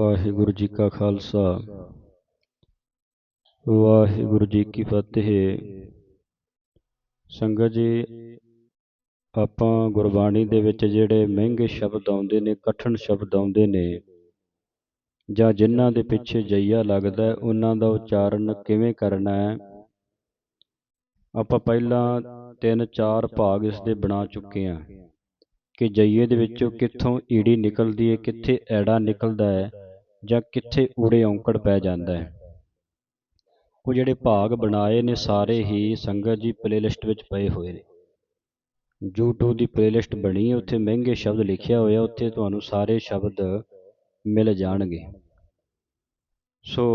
ਵਾਹਿਗੁਰੂ ਜੀ ਕਾ ਖਾਲਸਾ। ਵਾਹਿਗੁਰੂ ਜੀ ਕੀ ਫਤਿਹ। ਸੰਗਤ ਜੀ ਆਪਾਂ ਗੁਰਬਾਣੀ ਦੇ ਵਿੱਚ ਜਿਹੜੇ ਮਹਿੰਗੇ ਸ਼ਬਦ ਆਉਂਦੇ ਨੇ ਕਠਿਨ ਸ਼ਬਦ ਆਉਂਦੇ ਨੇ ਜਾਂ ਜਿਨ੍ਹਾਂ ਦੇ ਪਿੱਛੇ ਜਈਆ ਲੱਗਦਾ ਹੈ, ਉਹਨਾਂ ਦਾ ਉਚਾਰਨ ਕਿਵੇਂ ਕਰਨਾ ਹੈ? ਆਪਾਂ ਪਹਿਲਾਂ ਤਿੰਨ ਚਾਰ ਭਾਗ ਇਸ ਦੇ ਬਣਾ ਚੁੱਕੇ ਹਾਂ ਕਿ ਜਈਏ ਦੇ ਵਿੱਚੋਂ ਕਿੱਥੋਂ ਈੜੀ ਨਿਕਲਦੀ ਹੈ ਕਿੱਥੇ ਐੜਾ ਨਿਕਲਦਾ ਹੈ ਜਾਂ ਕਿੱਥੇ ਊੜੇ ਔਂਕੜ ਪੈ ਜਾਂਦਾ ਹੈ। ਉਹ ਜਿਹੜੇ ਭਾਗ ਬਣਾਏ ਨੇ ਸਾਰੇ ਹੀ ਸੰਗਤ ਜੀ ਪਲੇਲਿਸਟ ਵਿੱਚ ਪਏ ਹੋਏ ਨੇ। YouTube ਦੀ ਪਲੇਲਿਸਟ ਬਣੀ ਹੈ ਉੱਥੇ ਮਹਿੰਗੇ ਸ਼ਬਦ ਲਿਖਿਆ ਹੋਇਆ, ਉੱਥੇ ਤੁਹਾਨੂੰ ਸਾਰੇ ਸ਼ਬਦ ਮਿਲ ਜਾਣਗੇ। ਸੋ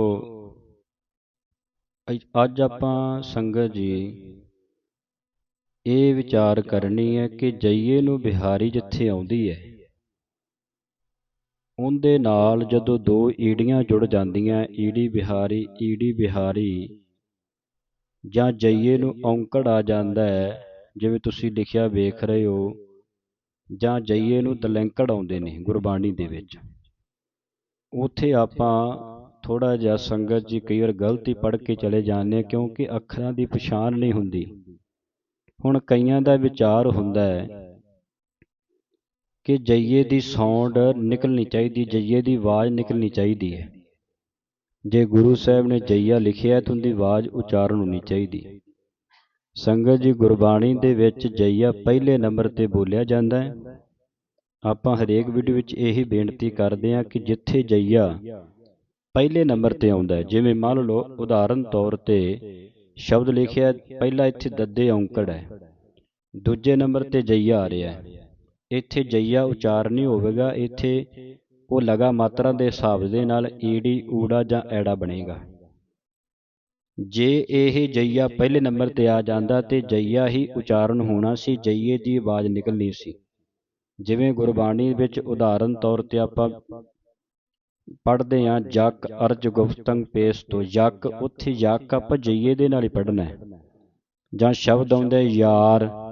ਅੱਜ ਆਪਾਂ ਸੰਗਤ ਜੀ ਇਹ ਵਿਚਾਰ ਕਰਨੀ ਹੈ ਕਿ ਜਈਏ ਨੂੰ ਬਿਹਾਰੀ ਜਿੱਥੇ ਆਉਂਦੀ ਹੈ ਉਹਦੇ ਨਾਲ ਜਦੋਂ ਦੋ ਈੜੀਆਂ ਜੁੜ ਜਾਂਦੀਆਂ, ਈੜੀ ਬਿਹਾਰੀ ਈੜੀ ਬਿਹਾਰੀ। ਜਾਂ ਜਈਏ ਨੂੰ ਔਂਕੜ ਆ ਜਾਂਦਾ ਹੈ, ਜਿਵੇਂ ਤੁਸੀਂ ਲਿਖਿਆ ਵੇਖ ਰਹੇ ਹੋ, ਜਾਂ ਜਈਏ ਨੂੰ ਦਲੈਂਕੜ ਆਉਂਦੇ ਨੇ ਗੁਰਬਾਣੀ ਦੇ ਵਿੱਚ। ਉੱਥੇ ਆਪਾਂ ਥੋੜਾ ਜਿਹਾ ਸੰਗਤ ਜੀ ਕਈ ਵਾਰ ਗਲਤੀ ਪੜ੍ਹ ਕੇ ਚਲੇ ਜਾਂਦੇ ਹਾਂ, ਕਿਉਂਕਿ ਅੱਖਰਾਂ ਦੀ ਪਛਾਣ ਨਹੀਂ ਹੁੰਦੀ। ਹੁਣ ਕਈਆਂ ਦਾ ਵਿਚਾਰ ਹੁੰਦਾ ਹੈ ਕਿ ਜਈਏ ਦੀ ਸਾਊਂਡ ਨਿਕਲਣੀ ਚਾਹੀਦੀ, ਜਈਏ ਦੀ ਆਵਾਜ਼ ਨਿਕਲਣੀ ਚਾਹੀਦੀ ਹੈ। ਜੇ ਗੁਰੂ ਸਾਹਿਬ ਨੇ ਜਈਆ ਲਿਖਿਆ, ਤਾਂ ਉਹਦੀ ਆਵਾਜ਼ ਉਚਾਰਨ ਹੋਣੀ ਚਾਹੀਦੀ ਸੰਗਤ ਜੀ, ਗੁਰਬਾਣੀ ਦੇ ਵਿੱਚ ਜਈਆ ਪਹਿਲੇ ਨੰਬਰ ਤੇ ਬੋਲਿਆ ਜਾਂਦਾ ਹੈ। ਆਪਾਂ ਹਰੇਕ ਵੀਡੀਓ ਵਿੱਚ ਇਹੀ ਬੇਨਤੀ ਕਰਦੇ ਹਾਂ ਕਿ ਜਿੱਥੇ ਜਈਆ ਪਹਿਲੇ ਨੰਬਰ ਤੇ ਆਉਂਦਾ ਹੈ, ਜਿਵੇਂ ਮੰਨ ਲਓ ਉਦਾਹਰਨ ਤੌਰ ਤੇ ਸ਼ਬਦ ਲਿਖਿਆ, ਪਹਿਲਾ ਇੱਥੇ ਦੱਦੇ ਔਂਕੜ ਹੈ, ਦੂਜੇ ਨੰਬਰ ਤੇ ਜਈਆ ਆ ਰਿਹਾ ਹੈ। ਇੱਥੇ ਜਈਆ ਉਚਾਰਨੀ ਹੋਵੇਗਾ, ਇੱਥੇ ਉਹ ਲਗਾ ਮਾਤਰਾ ਦੇ ਹਿਸਾਬ ਦੇ ਨਾਲ ਈੜੀ, ਊੜਾ ਜਾਂ ਐੜਾ ਬਣੇਗਾ। ਜੇ ਇਹ ਜਈਆ ਪਹਿਲੇ ਨੰਬਰ ਤੇ ਆ ਜਾਂਦਾ ਤੇ ਜਈਆ ਹੀ ਉਚਾਰਨ ਹੋਣਾ ਸੀ, ਜਈਏ ਦੀ ਆਵਾਜ਼ ਨਿਕਲਣੀ ਸੀ। ਜਿਵੇਂ ਗੁਰਬਾਣੀ ਵਿੱਚ ਉਦਾਹਰਨ ਤੌਰ ਤੇ ਆਪਾਂ ਪੜ੍ਹਦੇ ਹਾਂ, ਜਕ ਅਰਜ ਗੁਫਤੰਗ ਪੇਸ ਤੋਂ, ਜਕ ਉੱਥੇ ਜਕ ਆਪਾਂ ਜਈਏ ਦੇ ਨਾਲ ਹੀ ਪੜ੍ਹਨਾ ਹੈ। ਜਾਂ ਸ਼ਬਦ ਆਉਂਦਾ ਯਾਰ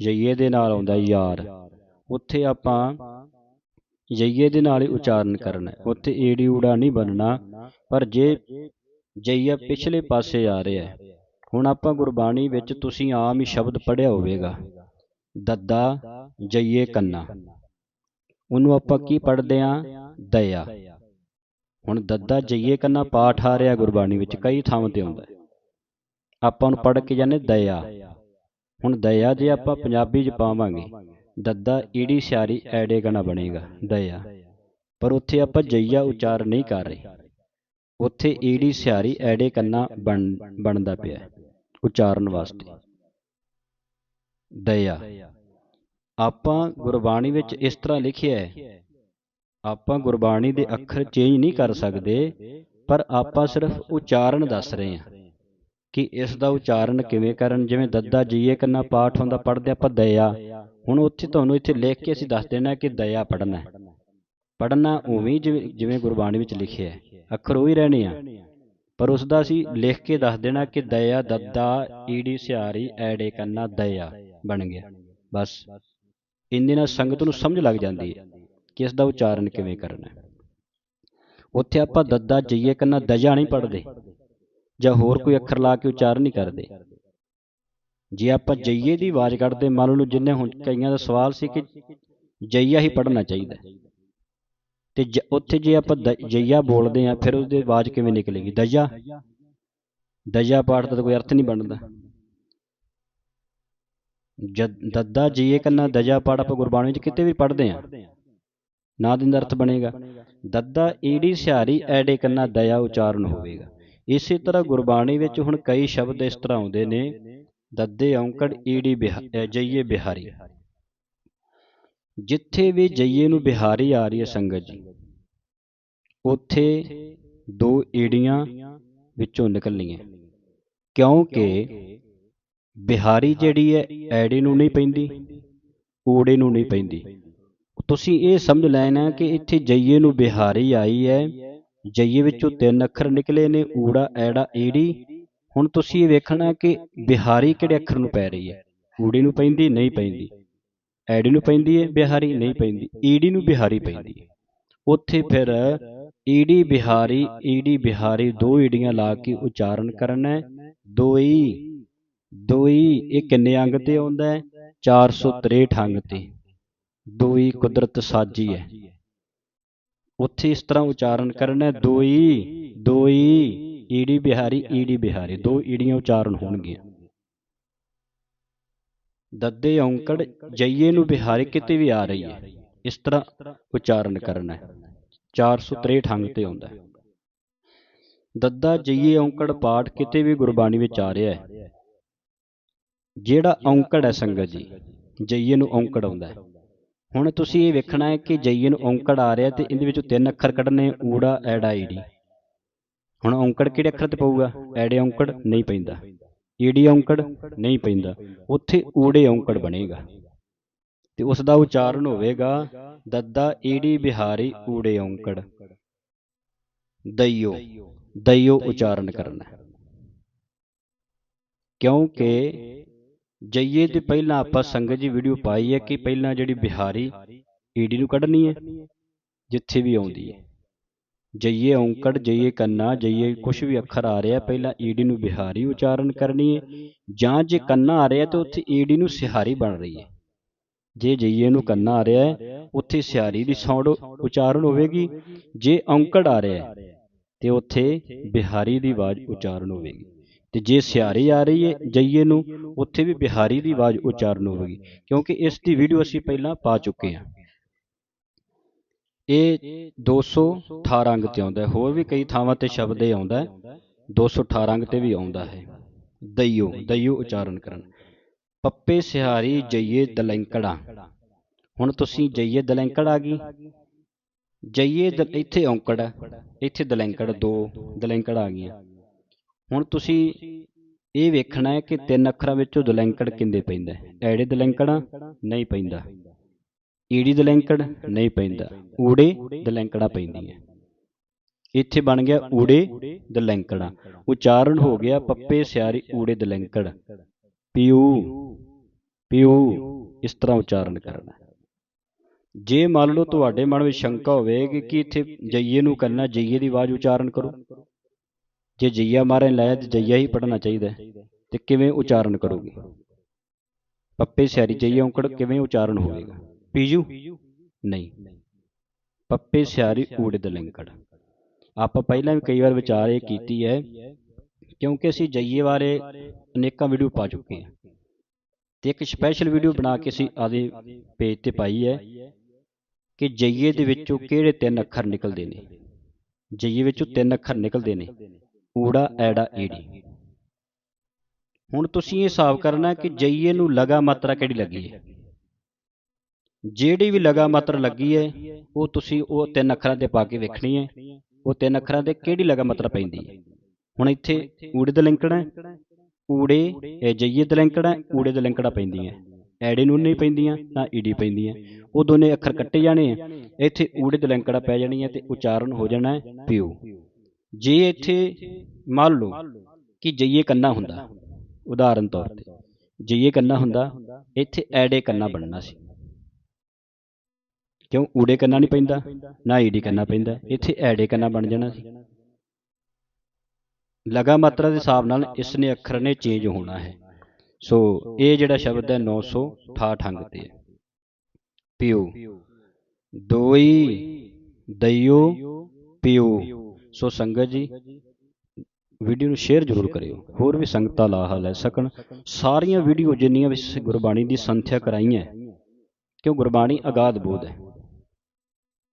ਜਈਏ ਦੇ ਨਾਲ ਆਉਂਦਾ ਯਾਰ। ਉੱਥੇ ਆਪਾਂ ਜਈਏ ਦੇ ਨਾਲ ਹੀ ਉਚਾਰਨ ਕਰਨਾ ਉੱਥੇ ਏੜੀ ਊੜਾ ਨਹੀਂ ਬਣਨਾ। ਪਰ ਜੇ ਜਈਆ ਪਿਛਲੇ ਪਾਸੇ ਆ ਰਿਹਾ ਹੈ, ਹੁਣ ਆਪਾਂ ਗੁਰਬਾਣੀ ਵਿੱਚ ਤੁਸੀਂ ਆਮ ਹੀ ਸ਼ਬਦ ਪੜ੍ਹਿਆ ਹੋਵੇਗਾ, ਦੱਦਾ ਜਈਏ ਕੰਨਾ। ਉਹਨੂੰ ਆਪਾਂ ਕੀ ਪੜ੍ਹਦੇ ਆਂ ਦਇਆ। ਹੁਣ ਦੱਦਾ ਜਈਏ ਕੰਨਾ ਪਾਠ ਆ ਰਿਹਾ ਗੁਰਬਾਣੀ ਵਿੱਚ ਕਈ ਥਾਵਾਂ ਤੇ ਆਉਂਦਾ ਆਪਾਂ ਨੂੰ ਪੜ੍ਹ ਕੇ ਜਾਂਦੇ ਦਇਆ। ਹੁਣ ਦਇਆ ਜੇ ਆਪਾਂ ਪੰਜਾਬੀ ਚ ਪਾਵਾਂਗੇ, ਦੱਦਾ ਈੜੀ ਸਿਆਰੀ ਐੜੇ ਕਨਾ ਬਣੇਗਾ, ਦਇਆ। ਪਰ ਉੱਥੇ ਆਪਾਂ ਜਈਆ ਉਚਾਰ ਨਹੀਂ ਕਰ ਰਹੇ। ਉੱਥੇ ਈੜੀ ਸਿਆਰੀ ਐੜੇ ਕੰਨਾ ਬਣ, ਬਣਦਾ ਪਿਆ ਉਚਾਰਨ ਵਾਸਤੇ। ਦਇਆ। ਆਪਾਂ ਗੁਰਬਾਣੀ ਵਿੱਚ ਇਸ ਤਰ੍ਹਾਂ ਲਿਖਿਆ ਹੈ, ਆਪਾਂ ਗੁਰਬਾਣੀ ਦੇ ਅੱਖਰ ਚੇਂਜ ਨਹੀਂ ਕਰ ਸਕਦੇ, ਪਰ ਆਪਾਂ ਸਿਰਫ ਉਚਾਰਨ ਦੱਸ ਰਹੇ ਹਾਂ। ਕਿ ਇਸ ਦਾ ਉਚਾਰਨ ਕਿਵੇਂ ਕਰਨ? ਜਿਵੇਂ ਦੱਦਾ ਜੀਏ ਕੰਨਾ ਪਾਠ ਹੁੰਦਾ ਪੜ੍ਹਦੇ ਆਪਾਂ ਦਇਆ। ਹੁਣ ਉੱਥੇ ਤੁਹਾਨੂੰ ਇੱਥੇ ਲਿਖ ਕੇ ਅਸੀਂ ਦੱਸ ਦੇਣਾ ਕਿ ਦਇਆ ਪੜ੍ਹਨਾ ਹੈ। ਪੜ੍ਹਨਾ ਉਵੇਂ ਜਿਵੇਂ ਜਿਵੇਂ ਗੁਰਬਾਣੀ ਵਿੱਚ ਲਿਖਿਆ ਹੈ। ਅੱਖਰ ਉਹੀ ਰਹਿਣੇ ਆ। ਪਰ ਉਸ ਦਾ ਅਸੀਂ ਲਿਖ ਕੇ ਦੱਸ ਦੇਣਾ ਕਿ ਦਇਆ ਦੱਦਾ, ਈੜੀ ਸਿਆਰੀ, ਐੜੇ ਕੰਨਾ ਦਇਆ ਬਣ ਗਿਆ। ਬਸ। ਇੰਨੇ ਨਾਲ ਸੰਗਤ ਨੂੰ ਸਮਝ ਲੱਗ ਜਾਂਦੀ ਹੈ ਕਿ ਇਸ ਦਾ ਉਚਾਰਨ ਕਿਵੇਂ ਕਰਨਾ ਹੈ। ਉੱਥੇ ਆਪਾਂ ਦੱਦਾ ਜਈਏ ਕੰਨਾ ਦਜਾ ਨਹੀਂ ਪੜ੍ਹਦੇ। ਜਾਂ ਹੋਰ ਕੋਈ ਅੱਖਰ ਲਾ ਕੇ ਉਚਾਰਨ ਨਹੀਂ ਕਰਦੇ। ਜੇ ਆਪਾਂ ਜਈਏ ਦੀ ਆਵਾਜ਼ ਕੱਢਦੇ ਮੰਨ ਲਓ ਜਿੰਨੇ ਹੁਣ ਕਈਆਂ ਦਾ ਸਵਾਲ ਸੀ ਕਿ ਜਈਆ ਹੀ ਪੜ੍ਹਨਾ ਚਾਹੀਦਾ। ਤੇ ਉੱਥੇ ਜੇ ਆਪਾਂ ਜਈਆ ਬੋਲਦੇ ਆ ਫਿਰ ਉਹਦੀ ਆਵਾਜ਼ ਕਿਵੇਂ ਨਿਕਲੇਗੀ? ਦਜਾ? ਦਜਾ ਪਾਠ ਦਾ ਤਾਂ ਕੋਈ ਅਰਥ ਨਹੀਂ ਬਣਦਾ। ਜਦ ਦੱਦਾ ਜਈਏ ਕੰਨਾ ਦਜਾ ਪਾਠ ਆਪਾਂ ਗੁਰਬਾਣੀ ਵਿੱਚ ਕਿਤੇ ਵੀ ਪੜ੍ਹਦੇ ਆ ਨਾ ਦਿਨ ਦਾ ਅਰਥ ਬਣੇਗਾ। ਦੱਦਾ ਈੜੀ ਸਿਹਾਰੀ ਐੜੇ ਕੰਨਾ ਦਇਆ ਉਚਾਰਨ ਹੋਵੇਗਾ। ਇਸੇ ਤਰ੍ਹਾਂ ਗੁਰਬਾਣੀ ਵਿੱਚ ਹੁਣ ਕਈ ਸ਼ਬਦ ਇਸ ਤਰ੍ਹਾਂ ਆਉਂਦੇ ਨੇ ਦੱਦੇ ਔਂਕੜ ਈੜੀ ਜਈਏ ਬਿਹਾਰੀ। ਜਿੱਥੇ ਵੀ ਜਈਏ ਨੂੰ ਬਿਹਾਰੀ ਆ ਰਹੀ ਹੈ ਸੰਗਤ ਜੀ। ਉੱਥੇ ਦੋ ਈੜੀਆਂ ਵਿੱਚੋਂ ਨਿਕਲਣੀਆਂ। ਕਿਉਂਕਿ ਬਿਹਾਰੀ ਜਿਹੜੀ ਹੈ ਐੜੇ ਨੂੰ ਨਹੀਂ ਪੈਂਦੀ ਊੜੇ ਨੂੰ ਨਹੀਂ ਪੈਂਦੀ। ਤੁਸੀਂ ਇਹ ਸਮਝ ਲੈਣਾ ਕਿ ਇੱਥੇ ਜਈਏ ਨੂੰ ਬਿਹਾਰੀ ਆਈ ਹੈ। ਜਈਏ ਵਿੱਚੋਂ ਤਿੰਨ ਅੱਖਰ ਨਿਕਲੇ ਨੇ, ਊੜਾ, ਐੜਾ, ਈੜੀ। ਹੁਣ ਤੁਸੀਂ ਇਹ ਵੇਖਣਾ ਕਿ ਬਿਹਾਰੀ ਕਿਹੜੇ ਅੱਖਰ ਨੂੰ ਪੈ ਰਹੀ ਹੈ? ਊੜੀ ਨੂੰ ਪੈਂਦੀ, ਨਹੀਂ ਪੈਂਦੀ। ਐਡੀ ਨੂੰ ਪੈਂਦੀ ਹੈ, ਬਿਹਾਰੀ ਨਹੀਂ ਪੈਂਦੀ। ਈੜੀ ਨੂੰ ਬਿਹਾਰੀ ਪੈਂਦੀ ਹੈ। ਉੱਥੇ ਫਿਰ ਈੜੀ, ਬਿਹਾਰੀ ਈੜੀ, ਬਿਹਾਰੀ, ਦੋ ਈੜੀਆਂ ਲਾ ਕੇ ਉਚਾਰਨ ਕਰਨਾ ਹੈ। ਦੋਈ ਦੋਈ ਇਹ ਕਿੰਨੇ ਅੰਗ ਤੇ ਆਉਂਦਾ ਹੈ? 463 ਅੰਗ ਤੇ। ਦੋਈ ਕੁਦਰਤ ਸਾਜੀ ਹੈ। ਉੱਥੇ ਇਸ ਤਰ੍ਹਾਂ ਉਚਾਰਨ ਕਰਨਾ ਹੈ, ਦੋਈ ਦੋਈ, ਈੜੀ ਬਿਹਾਰੀ ਈੜੀ ਬਿਹਾਰੀ, ਦੋ ਈੜੀਆਂ ਉਚਾਰਨ ਹੋਣਗੀਆਂ। ਦੱਦੇ ਔਂਕੜ ਜਈਏ ਨੂੰ ਬਿਹਾਰੀ ਕਿਤੇ ਵੀ ਆ ਰਹੀ ਹੈ, ਇਸ ਤਰ੍ਹਾਂ ਉਚਾਰਨ ਕਰਨਾ ਹੈ। 463 ਅੰਗ ਤੇ ਆਉਂਦਾ ਹੈ। ਦੱਦਾ ਜਈਏ ਔਂਕੜ ਪਾਠ ਕਿਤੇ ਵੀ ਗੁਰਬਾਣੀ ਵਿੱਚ ਆ ਰਿਹਾ ਹੈ। ਜਿਹੜਾ ਔਂਕੜ ਹੈ ਸੰਗਤ ਜੀ, ਜਈਏ ਨੂੰ ਔਂਕੜ ਆਉਂਦਾ ਹੈ। ਹੁਣ ਤੁਸੀਂ ਇਹ ਵੇਖਣਾ ਹੈ ਕਿ ਜਈਏ ਔਂਕੜ ਆ ਰਿਹਾ ਤੇ ਇਹਦੇ ਵਿੱਚੋਂ ਤਿੰਨ ਅੱਖਰ ਕੱਢਨੇ ਊੜਾ, ਐੜਾ, ਈੜੀ। ਹੁਣ ਔਂਕੜ ਕਿਹੜੇ ਅੱਖਰ ਤੇ ਪਊਗਾ? ਐੜੇ ਔਂਕੜ ਨਹੀਂ ਪੈਂਦਾ। ਈੜੀ ਔਂਕੜ ਨਹੀਂ ਪੈਂਦਾ। ਉੱਥੇ ਊੜੇ ਔਂਕੜ ਬਣੇਗਾ। ਤੇ ਉਸ ਦਾ ਉਚਾਰਨ ਹੋਵੇਗਾ, ਦੱਦਾ ਈੜੀ ਬਿਹਾਰੀ ਊੜੇ ਔਂਕੜ। ਦਈਓ ਦਈਓ ਉਚਾਰਨ ਕਰਨਾ। ਕਿਉਂਕਿ ਜਈਏ ਦੇ ਪਹਿਲਾਂ ਆਪਾਂ ਸੰਗਤ ਜੀ ਵੀਡੀਓ ਪਾਈ ਹੈ ਕਿ ਪਹਿਲਾਂ ਜਿਹੜੀ ਬਿਹਾਰੀ ਈੜੀ ਨੂੰ ਕੱਢਣੀ ਹੈ ਜਿੱਥੇ ਵੀ ਆਉਂਦੀ ਹੈ। ਜਈਏ ਔਂਕੜ ਜਈਏ ਕੰਨਾ ਜਈਏ ਕੁਝ ਵੀ ਅੱਖਰ ਆ ਰਿਹਾ ਪਹਿਲਾਂ ਈੜੀ ਨੂੰ ਬਿਹਾਰੀ ਉਚਾਰਨ ਕਰਨੀ ਹੈ ਜਾਂ ਜੇ ਕੰਨਾ ਆ ਰਿਹਾ ਤਾਂ ਉੱਥੇ ਈੜੀ ਨੂੰ ਸਿਹਾਰੀ ਬਣ ਰਹੀ ਹੈ। ਜੇ ਜਈਏ ਨੂੰ ਕੰਨਾ ਆ ਰਿਹਾ ਹੈ ਉੱਥੇ ਸਿਹਾਰੀ ਦੀ ਸੌਂਡ ਉਚਾਰਨ ਹੋਵੇਗੀ। ਜੇ ਔਂਕੜ ਆ ਰਿਹਾ ਹੈ ਤੇ ਉੱਥੇ ਬਿਹਾਰੀ ਦੀ ਆਵਾਜ਼ ਉਚਾਰਨ ਹੋਵੇਗੀ। ਤੇ ਜੇ ਸਿਹਾਰੀ ਆ ਰਹੀ ਹੈ ਜਈਏ ਨੂੰ, ਉੱਥੇ ਵੀ ਬਿਹਾਰੀ ਦੀ ਆਵਾਜ਼ ਉਚਾਰਨ ਹੋਵੇਗੀ, ਕਿਉਂਕਿ ਇਸ ਦੀ ਵੀਡੀਓ ਅਸੀਂ ਪਹਿਲਾਂ ਪਾ ਚੁੱਕੇ ਹਾਂ। ਇਹ 218 ਅੰਗ ਤੇ ਆਉਂਦਾ ਹੈ, ਹੋਰ ਵੀ ਕਈ ਥਾਵਾਂ ਤੇ ਸ਼ਬਦ ਇਹ ਆਉਂਦਾ ਹੈ 218 ਅੰਗ ਤੇ ਵੀ ਆਉਂਦਾ ਹੈ। ਦਈਓ ਦਈਓ ਉਚਾਰਨ ਕਰਨ। ਪੱਪੇ ਸਿਹਾਰੀ ਜਈਏ ਦਲੈਂਕੜਾ। ਹੁਣ ਤੁਸੀਂ ਜਈਏ ਦਲੈਂਕੜ ਆ ਗਈ। ਜਈਏ ਦ- ਇੱਥੇ ਔਂਕੜ ਇੱਥੇ ਦਲੈਂਕੜ ਦੋ ਦਲੈਂਕੜ ਆ ਗਈਆਂ। ਹੁਣ ਤੁਸੀਂ ਇਹ ਵੇਖਣਾ ਹੈ ਕਿ ਤਿੰਨ ਅੱਖਰਾਂ ਵਿੱਚੋਂ ਦਲੈਂਕੜ ਕਿੰਦੇ ਪੈਂਦਾ ਐੜੇ ਦਲੈਂਕੜਾ ਨਹੀਂ ਪੈਂਦਾ। ਈੜੀ ਦਲੈਂਕੜ ਨਹੀਂ ਪੈਂਦਾ। ਊੜੇ ਦਲੈਂਕੜਾ ਪੈਂਦੀਆਂ। ਇੱਥੇ ਬਣ ਗਿਆ ਊੜੇ ਦਲੈਂਕੜਾ। ਉਚਾਰਨ ਹੋ ਗਿਆ ਪੱਪੇ ਸਿਆਰੀ ਊੜੇ ਦਲੈਂਕੜ। ਪਿਊ ਪਿਊ, ਇਸ ਤਰ੍ਹਾਂ ਉਚਾਰਨ ਕਰਨਾ। ਜੇ ਮੰਨ ਲਓ ਤੁਹਾਡੇ ਮਨ ਵਿੱਚ ਸ਼ੰਕਾ ਹੋਵੇ ਕਿ ਇੱਥੇ ਜਈਏ ਨੂੰ ਕਰਨਾ, ਜਈਏ ਦੀ ਆਵਾਜ਼ ਉਚਾਰਨ ਕਰੋ। ਜੇ ਜਈਆ ਮਾਰਨ ਲਾਇਆ ਤੇ ਜਈਆ ਹੀ ਪੜਨਾ ਚਾਹੀਦਾ ਹੈ। ਤੇ ਕਿਵੇਂ ਉਚਾਰਨ ਕਰੋਗੇ? ਪੱਪੇ ਸਿਆਰੀ ਜਈਆ ਔਂਕੜ ਕਿਵੇਂ ਉਚਾਰਨ ਹੋਵੇਗਾ? ਪੀਜੂ? ਨਹੀਂ। ਪੱਪੇ ਸਿਆਰੀ ਊੜੇ ਦਲੰਕੜ ਆਪਾਂ ਪਹਿਲਾਂ ਵੀ ਕਈ ਵਾਰ ਵਿਚਾਰ ਇਹ ਕੀਤੀ ਹੈ, ਕਿਉਂਕਿ ਅਸੀਂ ਜਈਏ ਬਾਰੇ ਅਨੇਕਾਂ ਵੀਡੀਓ ਪਾ ਚੁੱਕੇ ਹਾਂ। ਤੇ ਇੱਕ ਸਪੈਸ਼ਲ ਵੀਡੀਓ ਬਣਾ ਕੇ ਅਸੀਂ ਆਦੇ ਪੇਜ ਤੇ ਪਾਈ ਹੈ ਕਿ ਜਈਏ ਦੇ ਵਿੱਚੋਂ ਕਿਹੜੇ ਤਿੰਨ ਅੱਖਰ ਨਿਕਲਦੇ ਨੇ? ਜਈਏ ਵਿੱਚੋਂ ਤਿੰਨ ਅੱਖਰ ਨਿਕਲਦੇ ਨੇ। ਊੜਾ ਐੜਾ, ਈੜੀ। ਹੁਣ ਤੁਸੀਂ ਇਹ ਹਿਸਾਬ ਕਰਨਾ ਕਿ ਜਈਏ ਨੂੰ ਲਗਾ ਮਾਤਰਾ ਕਿਹੜੀ ਲੱਗੀ ਹੈ? ਜਿਹੜੀ ਵੀ ਲਗਾ ਮਾਤਰਾ ਲੱਗੀ ਹੈ, ਉਹ ਤੁਸੀਂ ਉਹ ਤਿੰਨ ਅੱਖਰਾਂ ਤੇ ਪਾ ਕੇ ਵੇਖਣੀ ਹੈ, ਉਹ ਤਿੰਨ ਅੱਖਰਾਂ ਤੇ ਕਿਹੜੀ ਲਗਾ ਮਾਤਰਾ ਪੈਂਦੀ ਹੈ? ਹੁਣ ਇੱਥੇ ਊੜੇ ਦਾ ਲਿੰਕੜਾ, ਊੜੇ, ਇਹ ਜਈਏ ਦਾ ਲਿੰਕੜਾ, ਊੜੇ ਦਾ ਲਿੰਕੜਾ ਪੈਂਦੀਆਂ ਐੜੇ ਨੂੰ ਨਹੀਂ ਪੈਂਦੀਆਂ ਨਾ ਈਡੀ ਪੈਂਦੀਆਂ ਉਹ ਦੋਨੇ ਅੱਖਰ ਕੱਟੇ ਜਾਣੇ ਆ ਇੱਥੇ ਊੜੇ ਦਾ ਲਿੰਕੜਾ ਪੈ ਜਾਣੀ ਹੈ ਤੇ ਉਚਾਰਨ ਹੋ ਜਾਣਾ ਹੈ ਪਿਓ। ਜੇ ਇੱਥੇ ਮੰਨ ਲਓ ਕਿ ਜਈਏ ਕੰਨਾ ਹੁੰਦਾ, ਉਦਾਹਰਨ ਤੌਰ ਤੇ, ਜਈਏ ਕੰਨਾ ਹੁੰਦਾ, ਇੱਥੇ ਐੜੇ ਕੰਨਾ ਬਣਨਾ ਸੀ। ਕਿਉਂ? ਊੜੇ ਕੰਨਾ ਨਹੀਂ ਪੈਂਦਾ, ਨਾ ਈੜੀ ਕੰਨਾ ਪੈਂਦਾ, ਇੱਥੇ ਐੜੇ ਕੰਨਾ ਬਣ ਜਾਣਾ ਸੀ। ਲਗਾ ਮਾਤਰਾ ਦੇ ਹਿਸਾਬ ਨਾਲ ਇਸ ਨੇ ਅੱਖਰ ਨੇ ਚੇਂਜ ਹੋਣਾ ਹੈ। ਸੋ ਇਹ ਜਿਹੜਾ ਸ਼ਬਦ ਹੈ 968 ਅੰਗ ਤੇ ਹੈ। ਪਿਓ, ਦੋਈ, ਦਈਓ, ਪਿਓ। ਸੋ ਸੰਗਤ ਜੀ, ਵੀਡੀਓ ਨੂੰ ਸ਼ੇਅਰ ਜ਼ਰੂਰ ਕਰਿਓ। ਹੋਰ ਵੀ ਸੰਗਤਾਂ ਲਾਹਾ ਲੈ ਸਕਣ ਸਾਰੀਆਂ ਵੀਡੀਓ ਜਿੰਨੀਆਂ ਵੀ ਗੁਰਬਾਣੀ ਦੀ ਸੰਥਿਆ ਕਰਾਈਆਂ, ਕਿਉਂ ਗੁਰਬਾਣੀ ਅਗਾਧ ਬੋਧ ਹੈ।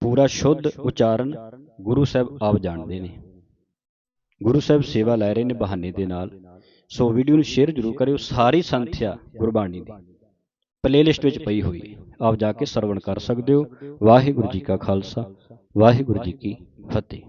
ਪੂਰਾ ਸ਼ੁੱਧ ਉਚਾਰਨ ਗੁਰੂ ਸਾਹਿਬ ਆਪ ਜਾਣਦੇ ਨੇ। ਗੁਰੂ ਸਾਹਿਬ ਸੇਵਾ ਲੈ ਰਹੇ ਨੇ ਬਹਾਨੇ ਦੇ ਨਾਲ। ਸੋ ਵੀਡੀਓ ਨੂੰ ਸ਼ੇਅਰ ਜ਼ਰੂਰ ਕਰਿਓ ਸਾਰੀ ਸੰਥਿਆ ਗੁਰਬਾਣੀ ਦੀ। ਪਲੇਲਿਸਟ ਵਿੱਚ ਪਈ ਹੋਈ ਹੈ। ਆਪ ਜਾ ਕੇ ਸਰਵਣ ਕਰ ਸਕਦੇ ਹੋ। ਵਾਹਿਗੁਰੂ ਜੀ ਕਾ ਖਾਲਸਾ, ਵਾਹਿਗੁਰੂ ਜੀ ਕੀ ਫਤਿਹ।